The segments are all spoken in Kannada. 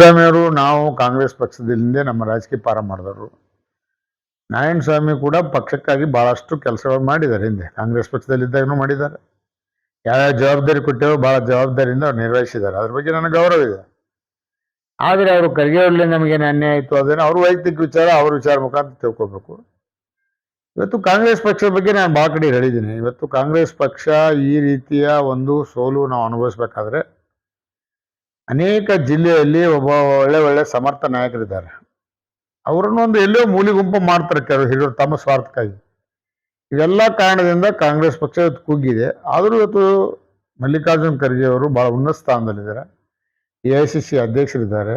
ಸ್ವಾಮಿಯವರು ನಾವು ಕಾಂಗ್ರೆಸ್ ಪಕ್ಷದಿಂದ ನಮ್ಮ ರಾಜಕೀಯ ಪಾರ ಮಾಡಿದವರು. ನಾರಾಯಣ ಸ್ವಾಮಿ ಕೂಡ ಪಕ್ಷಕ್ಕಾಗಿ ಭಾಳಷ್ಟು ಕೆಲಸಗಳು ಮಾಡಿದ್ದಾರೆ ಹಿಂದೆ. ಕಾಂಗ್ರೆಸ್ ಪಕ್ಷದಲ್ಲಿದ್ದಾಗೂ ಮಾಡಿದ್ದಾರೆ. ಯಾವ್ಯಾವ ಜವಾಬ್ದಾರಿ ಕೊಟ್ಟೇವೋ ಭಾಳ ಜವಾಬ್ದಾರಿಯಿಂದ ಅವ್ರು ನಿರ್ವಹಿಸಿದ್ದಾರೆ. ಅದ್ರ ಬಗ್ಗೆ ನನಗೆ ಗೌರವ ಇದೆ. ಆದರೆ ಅವರು ಕರಿಗೆಯಲ್ಲಿ ನಮಗೇನು ಅನ್ಯಾಯ ಆಯಿತು ಅದನ್ನು ಅವ್ರ ವೈಯಕ್ತಿಕ ವಿಚಾರ ಅವ್ರ ವಿಚಾರ ಮುಖಾಂತರ ತಿಳ್ಕೊಬೇಕು. ಇವತ್ತು ಕಾಂಗ್ರೆಸ್ ಪಕ್ಷದ ಬಗ್ಗೆ ನಾನು ಭಾಳ ಕಡೆ ಹೇಳಿದ್ದೀನಿ. ಇವತ್ತು ಕಾಂಗ್ರೆಸ್ ಪಕ್ಷ ಈ ರೀತಿಯ ಒಂದು ಸೋಲು ನಾವು ಅನುಭವಿಸ್ಬೇಕಾದ್ರೆ ಅನೇಕ ಜಿಲ್ಲೆಯಲ್ಲಿ ಒಬ್ಬ ಒಳ್ಳೆ ಒಳ್ಳೆ ಸಮರ್ಥ ನಾಯಕರಿದ್ದಾರೆ. ಅವರನ್ನು ಒಂದು ಎಲ್ಲೋ ಮೂಲಿ ಗುಂಪು ಮಾಡ್ತಾರೆ ಕೆಲವರು ಹಿರಿಯರು ತಮ್ಮ ಸ್ವಾರ್ಥಕ್ಕಾಗಿ. ಇವೆಲ್ಲ ಕಾರಣದಿಂದ ಕಾಂಗ್ರೆಸ್ ಪಕ್ಷ ಕುಗ್ಗಿದೆ. ಆದರೂ ಇವತ್ತು ಮಲ್ಲಿಕಾರ್ಜುನ್ ಖರ್ಗೆ ಅವರು ಭಾಳ ಉನ್ನತ ಸ್ಥಾನದಲ್ಲಿದ್ದಾರೆ. ಎ ಐ ಸಿ ಸಿ ಅಧ್ಯಕ್ಷರಿದ್ದಾರೆ.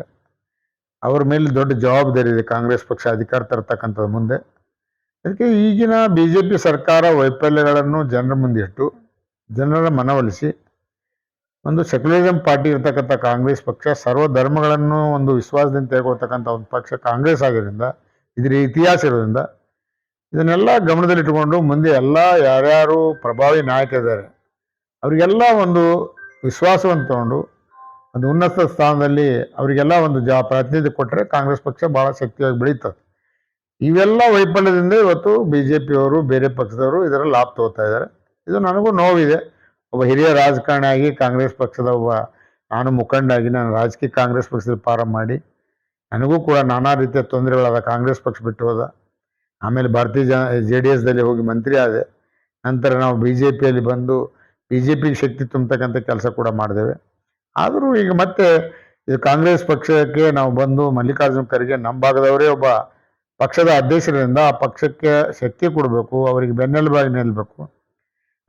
ಅವ್ರ ಮೇಲೆ ದೊಡ್ಡ ಜವಾಬ್ದಾರಿ ಇದೆ ಕಾಂಗ್ರೆಸ್ ಪಕ್ಷ ಅಧಿಕಾರ ತರ್ತಕ್ಕಂಥದ್ದು ಮುಂದೆ. ಅದಕ್ಕೆ ಈಗಿನ ಬಿ ಜೆ ಪಿ ಸರ್ಕಾರ ವೈಫಲ್ಯಗಳನ್ನು ಜನರ ಮುಂದೆ ಇಟ್ಟು ಜನರ ಮನವೊಲಿಸಿ ಒಂದು ಸೆಕ್ಯುಲರಿಸಂ ಪಾರ್ಟಿ ಇರ್ತಕ್ಕಂಥ ಕಾಂಗ್ರೆಸ್ ಪಕ್ಷ ಸರ್ವ ಧರ್ಮಗಳನ್ನು ಒಂದು ವಿಶ್ವಾಸದಿಂದ ತೆಗೆದುಕೊಳ್ತಕ್ಕಂಥ ಒಂದು ಪಕ್ಷ ಕಾಂಗ್ರೆಸ್ ಆಗಿರೋದ್ರಿಂದ, ಇದರ ಇತಿಹಾಸ ಇರೋದ್ರಿಂದ ಇದನ್ನೆಲ್ಲ ಗಮನದಲ್ಲಿಟ್ಟುಕೊಂಡು ಮುಂದೆ ಎಲ್ಲ ಯಾರ್ಯಾರು ಪ್ರಭಾವಿ ನಾಯಕರಿದ್ದಾರೆ, ಅವರಿಗೆಲ್ಲ ಒಂದು ವಿಶ್ವಾಸವನ್ನು ತಗೊಂಡು ಒಂದು ಉನ್ನತ ಸ್ಥಾನದಲ್ಲಿ ಅವರಿಗೆಲ್ಲ ಒಂದು ಜಾ ಪ್ರಾತಿನಿಧ್ಯ ಕೊಟ್ಟರೆ ಕಾಂಗ್ರೆಸ್ ಪಕ್ಷ ಭಾಳ ಶಕ್ತಿಯಾಗಿ ಬೆಳೀತದೆ. ಇವೆಲ್ಲ ವೈಫಲ್ಯದಿಂದ ಇವತ್ತು ಬಿ ಜೆ ಪಿಯವರು ಬೇರೆ ಪಕ್ಷದವರು ಇದರ ಲಾಭ ತಗೋತಾ ಇದ್ದಾರೆ. ಇದು ನನಗೂ ನೋವಿದೆ. ಒಬ್ಬ ಹಿರಿಯ ರಾಜಕಾರಣಿ ಆಗಿ ಕಾಂಗ್ರೆಸ್ ಪಕ್ಷದ ಒಬ್ಬ, ನಾನು ಮುಖಂಡಾಗಿ ನಾನು ರಾಜಕೀಯ ಕಾಂಗ್ರೆಸ್ ಪಕ್ಷದಲ್ಲಿ ಪಾರ ಮಾಡಿ, ನನಗೂ ಕೂಡ ನಾನಾ ರೀತಿಯ ತೊಂದರೆಗಳಾದ ಕಾಂಗ್ರೆಸ್ ಪಕ್ಷ ಬಿಟ್ಟು ಹೋದ. ಆಮೇಲೆ ಭಾರತೀಯ ಜನ, ಜೆ ಡಿ ಎಸ್ದಲ್ಲಿ ಹೋಗಿ ಮಂತ್ರಿ ಆದೆ. ನಂತರ ನಾವು ಬಿ ಜೆ ಪಿಯಲ್ಲಿ ಬಂದು, ಬಿ ಜೆ ಪಿಗೆ ಶಕ್ತಿ ತುಂಬತಕ್ಕಂಥ ಕೆಲಸ ಕೂಡ ಮಾಡಿದ್ದೇವೆ. ಆದರೂ ಈಗ ಮತ್ತೆ ಇದು ಕಾಂಗ್ರೆಸ್ ಪಕ್ಷಕ್ಕೆ ನಾವು ಬಂದು ಮಲ್ಲಿಕಾರ್ಜುನ ಖರ್ಗೆ ನಮ್ಮ ಭಾಗದವರೇ ಒಬ್ಬ ಪಕ್ಷದ ಅಧ್ಯಕ್ಷರಿಂದ ಆ ಪಕ್ಷಕ್ಕೆ ಶಕ್ತಿ ಕೊಡಬೇಕು, ಅವರಿಗೆ ಬೆನ್ನೆಲುಬಾಗಿ ನಿಲ್ಲಬೇಕು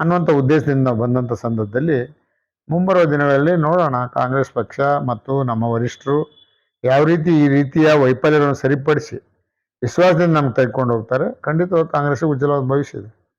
ಅನ್ನುವಂಥ ಉದ್ದೇಶದಿಂದ ಬಂದಂಥ ಸಂದರ್ಭದಲ್ಲಿ ಮುಂಬರುವ ದಿನಗಳಲ್ಲಿ ನೋಡೋಣ. ಕಾಂಗ್ರೆಸ್ ಪಕ್ಷ ಮತ್ತು ನಮ್ಮ ವರಿಷ್ಠರು ಯಾವ ರೀತಿ ಈ ರೀತಿಯ ವೈಫಲ್ಯಗಳನ್ನು ಸರಿಪಡಿಸಿ ವಿಶ್ವಾಸದಿಂದ ನಮ್ಗೆ ತೆಗೆದುಕೊಂಡು ಹೋಗ್ತಾರೆ. ಖಂಡಿತವಾಗಿ ಕಾಂಗ್ರೆಸ್ಗೆ ಉಜ್ವಲವಾದ ಭವಿಷ್ಯ ಇದೆ.